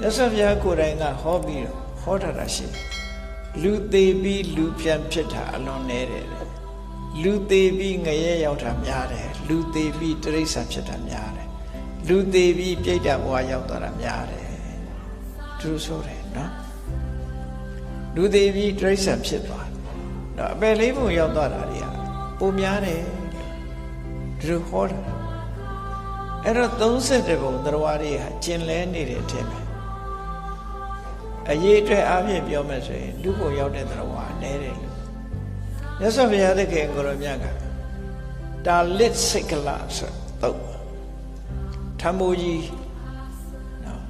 မြတ်စွာဘုရားကိုယ်တိုင်ကဟောပြီးတော့ဟောထားတာရှိတယ်လူသေးပြီးလူပြန်ဖြစ်တာအလွန်နေတယ်တဲ့လူသေးပြီးငရဲရောက်တာများတယ်လူသေးပြီးတိရစ္ဆာန်ဖြစ်တာများတယ်လူသေးပြီးပြိတ္တာဘဝရောက်သွားတာများတယ်သူဆိုတယ်နော်လူသေးပြီးတိရစ္ဆာန်ဖြစ်သွားတယ်တော့အပယ်လေးပုံရောက်သွားတာတွေကပုံများတယ်သူဟောတာအဲ့တော့30ပုံတရားတွေဟာကျင်လဲနေတဲ့အထင်ပဲ အရေးအတွက်အပြည့်ပြောမယ်ဆိုရင်လူပုံရောက်တဲ့တရားအနေတယ်လို့မြတ်စွာဘုရားသခင်ကိုရောမြတ်ကတာလစ်စိတ်ကလဆိုတော့ထမိုးကြီးနော်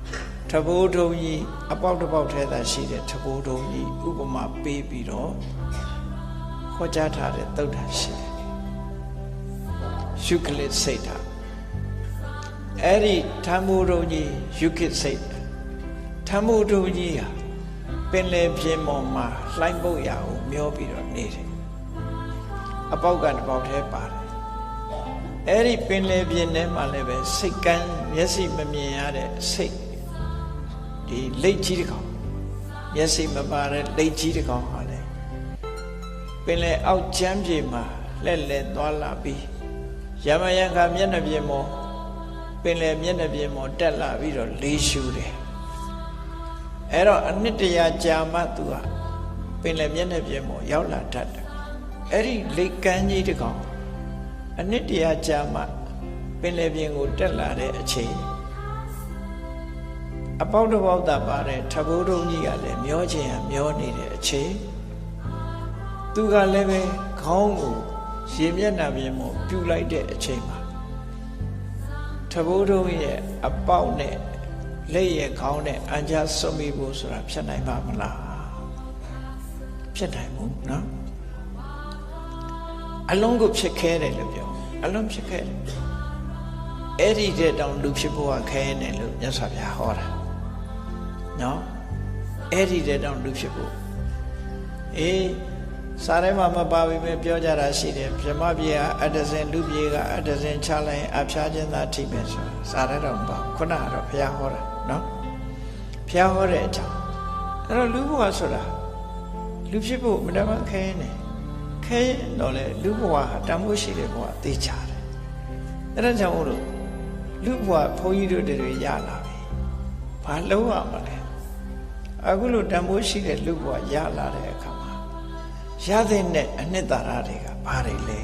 ထဘိုးထုံကြီးအပေါက်တစ်ပေါက်ထဲသာရှိတဲ့ထဘိုးထုံကြီးဥပမာပေးပြီးတော့ဟောကြားထားတဲ့သုတ်တာရှိတယ်ရှုကလစ်စိတ်တာအဲ့ဒီထမိုးထုံကြီးယုကိစိတ် ထမိုးထုံကြီးဟာပင်လယ်ပြင်ပေါ်မှာလှိုင်းပုတ်ရအောင်မျောပြီးတော့နေတယ်အပေါက်ကတစ်ပေါက်ထဲပါတယ်အဲ့ဒီပင်လယ်ပြင်ထဲမှာလည်းပဲစိတ်ကန်းမျက်စိမမြင်ရတဲ့စိတ်ဒီလက်ကြီးတစ်ကောင်မျက်စိမပါတဲ့လက်ကြီးတစ်ကောင်ဟာလေပင်လယ်အောက်ချမ်းပြေမှာလှက်လက်သွားလာပြီးရမယံခါမျက်နှာပြင်ပေါ်ပင်လယ်မျက်နှာပြင်ပေါ်တက်လာပြီးတော့လေးရှူတယ် အဲ့တော့အနှစ်တရာကြာမှသူကပင်လယ်မျက်နှာပြင်ပေါ်ရောက်လာတတ်တယ်အဲ့ဒီလက်ကမ်းကြီးတစ်ကောင်အနှစ်တရာကြာမှပင်လယ်ပြင်ကိုတက်လာတဲ့အချိန်အပေါက်တစ်ပေါက်သာပါတဲ့ထဘိုးတုံးကြီးကလည်းမျောချင်ရမျောနေတဲ့အချိန်သူကလည်းပဲခေါင်းကိုရေမျက်နှာပြင်ပေါ်ပြူလိုက်တဲ့အချိန်မှာထဘိုးတုံးရဲ့အပေါက်နဲ့ လက်ရဲ့ခေါင်းနဲ့အန်ချဆွမိဖို့ဆိုတာဖြစ်နိုင်ပါမလားဖြစ်နိုင်ဘူးနော်အလုံးကိုဖြစ်ခဲတယ်လို့ပြောအလုံးဖြစ်ခဲတယ်အဲ့ဒီတဲ့တောင်လူဖြစ်ဖို့ကခဲနေလို့မြတ်စွာဘုရားဟောတာနော်အဲ့ဒီတဲ့တောင်လူဖြစ်ဖို့အေး စာထဲမှာမပါဘူးပဲပြောကြတာရှိတယ်ဗြဟ္မပြေကအတ္တဇင်လူပြေကအတ္တဇင်ချလိုက်အဖျားခြင်းသာထိမယ်ဆိုတာစာထဲတော့မပါခုနကတော့ဘုရားဟောတာနော်ဘုရားဟောတဲ့အကြောင်းအဲ့တော့လူဘဝဆိုတာလူဖြစ်ဖို့မတမခဲနေခဲတော့လေလူဘဝဟာတန်ဖိုးရှိတဲ့ဘဝသိချတယ်အဲ့ဒါကြောင့်မို့လို့လူဘဝဘုန်းကြီးတို့တွေရလာပြီဘာလုံးရမလဲအခုလိုတန်ဖိုးရှိတဲ့လူဘဝရလာတဲ့အခါ မှာရတဲ့အနှစ်သာရတွေကဘာတွေလဲ